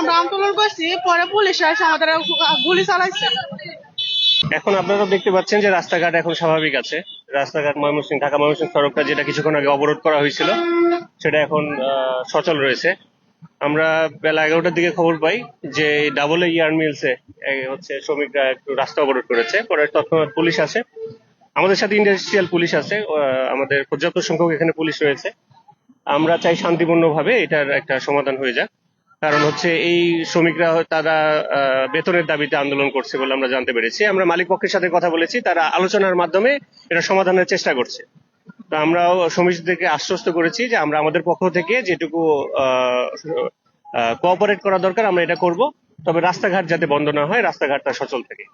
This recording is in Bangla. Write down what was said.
আমরা আন্দোলন করছি পরে পুলিশ এসে আমাদের গুলি চালাইছে এখন আপনারা দেখতে পাচ্ছেন যে রাস্তাঘাট এখন স্বাভাবিক আছে। রাস্তাঘাট ময়মনসিংহ, ঢাকা ময়মনসিংহ সড়কটা যেটা কিছুক্ষণ আগে অবরোধ করা হয়েছিল, সেটা এখন সচল রয়েছে। আমরা বেলা এগারোটার দিকে খবর পাই যে ডাবল ইয়ার মিলসে হচ্ছে শ্রমিকরা একটু রাস্তা অবরোধ করেছে। পরে তৎক্ষণাৎ পুলিশ আসে। আমাদের সাথে ইন্ডাস্ট্রিয়াল পুলিশ আছে আমাদের পর্যাপ্ত সংখ্যক এখানে পুলিশ রয়েছে। আমরা চাই শান্তিপূর্ণভাবে এটার একটা সমাধান হয়ে যাক। কারণ হচ্ছে এই শ্রমিকরা তারা বেতনের দাবিতে আন্দোলন করছে বলে আমরা জানতে পেরেছি। আমরা মালিক পক্ষের সাথে কথা বলেছি, তারা আলোচনার মাধ্যমে এটা সমাধানের চেষ্টা করছে। তো আমরাও সমিতিদেরকে আশ্বস্ত করেছি যে আমরা আমাদের পক্ষ থেকে যেটুকু কোঅপারেট করা দরকার, আমরা এটা করব। তবে রাস্তাঘাট যাতে বন্ধ না হয়, রাস্তাঘাটটা সচল থাকে।